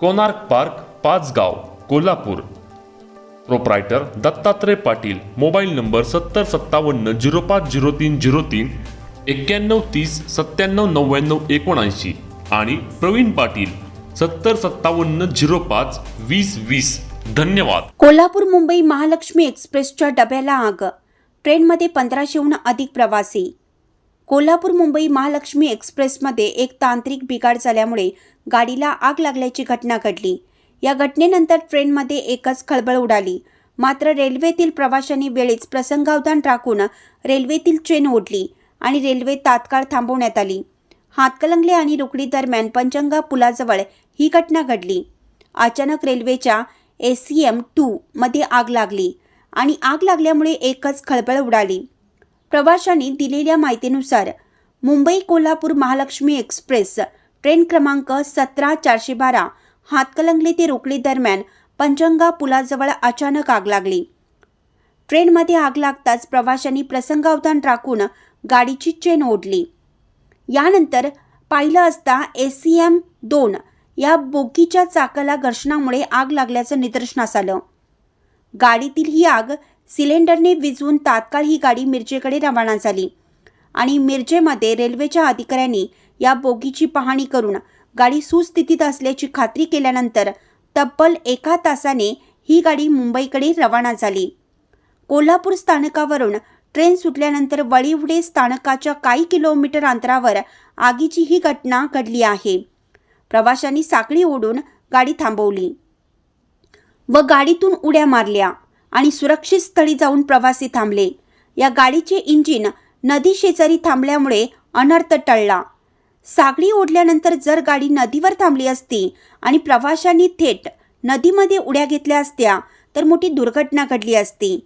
Konark park Pachgaon Kolhapur. Proprietor Dattatray Patil mobile number सत्तर सत्तावन्न zero पाच zero तीन झिरो तीन एक्क्याण्णव तीस सत्त्याण्णव नव्याण्णव एकोणऐंशी आणि प्रवीण पाटील सत्तर सत्तावन्न झिरो पाच वीस वीस. धन्यवाद. कोल्हापूर मुंबई महालक्ष्मी एक्सप्रेसच्या डब्याला आग. ट्रेनमध्ये पंधराशेहून अधिक प्रवासी. कोल्हापूर मुंबई महालक्ष्मी एक्सप्रेसमध्ये एक तांत्रिक बिघाड झाल्यामुळे गाडीला आग लागल्याची घटना घडली. या घटनेनंतर ट्रेनमध्ये एकच खळबळ उडाली. मात्र रेल्वेतील प्रवाशांनी वेळीच प्रसंगावधान राखून रेल्वेतील ट्रेन ओढली आणि रेल्वे तात्काळ थांबवण्यात आली. हातकलंगले आणि रुकडी दरम्यान पंचंगा पुलाजवळ ही घटना घडली. अचानक रेल्वेच्या एस सी एम टू मध्ये आग लागली आणि आग लागल्यामुळे एकच खळबळ उडाली. प्रवाशांनी दिलेल्या माहितीनुसार मुंबई कोल्हापूर महालक्ष्मी एक्सप्रेस ट्रेन क्रमांक सतरा चारशे बारा हातकलंगले ते रोकडी दरम्यान पंचंगा पुलाजवळ अचानक आग लागली. ट्रेनमध्ये आग लागताच प्रवाशांनी प्रसंगावधान राखून गाडीची चेन ओढली. यानंतर पाहिलं असता एस सी एम दोन या बोगीच्या चाकाला घर्षणामुळे आग लागल्याचं निदर्शनास आलं. गाडीतील ही आग सिलेंडरने विझवून तात्काळ ही गाडी मिरजेकडे रवाना झाली. आणि मिरजेमध्ये रेल्वेच्या अधिकाऱ्यांनी या बोगीची पाहणी करून गाडी सुस्थितीत असल्याची खात्री केल्यानंतर तब्बल एका तासाने ही गाडी मुंबईकडे रवाना झाली. कोल्हापूर स्थानकावरून ट्रेन सुटल्यानंतर वळीवडे स्थानकाच्या काही किलोमीटर अंतरावर आगीची ही घटना घडली आहे. प्रवाशांनी साखळी ओढून गाडी थांबवली. व गाडीतून उड्या मारल्या आणि सुरक्षित स्थळी जाऊन प्रवासी थांबले. या गाडीचे इंजिन नदी शेजारी थांबल्यामुळे अनर्थ टळला. सागडी ओढल्यानंतर जर गाडी नदीवर थांबली असती आणि प्रवाशांनी थेट नदीमध्ये उड्या घेतल्या असत्या तर मोठी दुर्घटना घडली असती.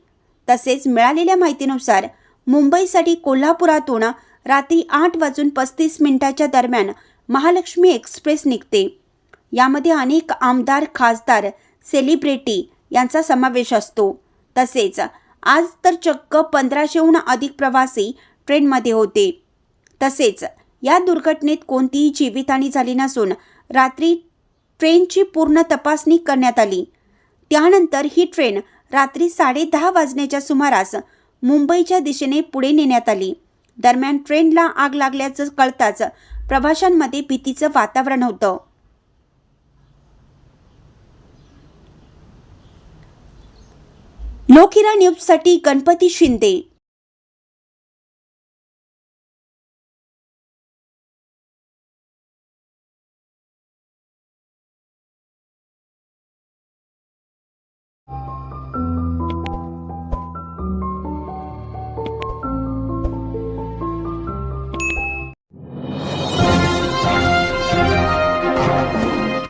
तसेच मिळालेल्या माहितीनुसार मुंबईसाठी कोल्हापुरातून रात्री आठ वाजून पस्तीस मिनिटाच्या दरम्यान महालक्ष्मी एक्सप्रेस निघते. यामध्ये अनेक आमदार खासदार सेलिब्रिटी यांचा समावेश असतो. तसेच आज तर चक्क पंधराशेहून अधिक प्रवासी ट्रेनमध्ये होते. तसेच या दुर्घटनेत कोणतीही जीवितहानी झाली नसून रात्री ट्रेनची पूर्ण तपासणी करण्यात आली. त्यानंतर ही ट्रेन रात्री साडेदहा वाजण्याच्या सुमारास मुंबईच्या दिशेने पुढे नेण्यात आली. दरम्यान ट्रेनला आग लागल्याचं कळताच प्रवाशांमध्ये भीतीचं वातावरण होतं. लोकिरा न्यूजसाठी गणपती शिंदे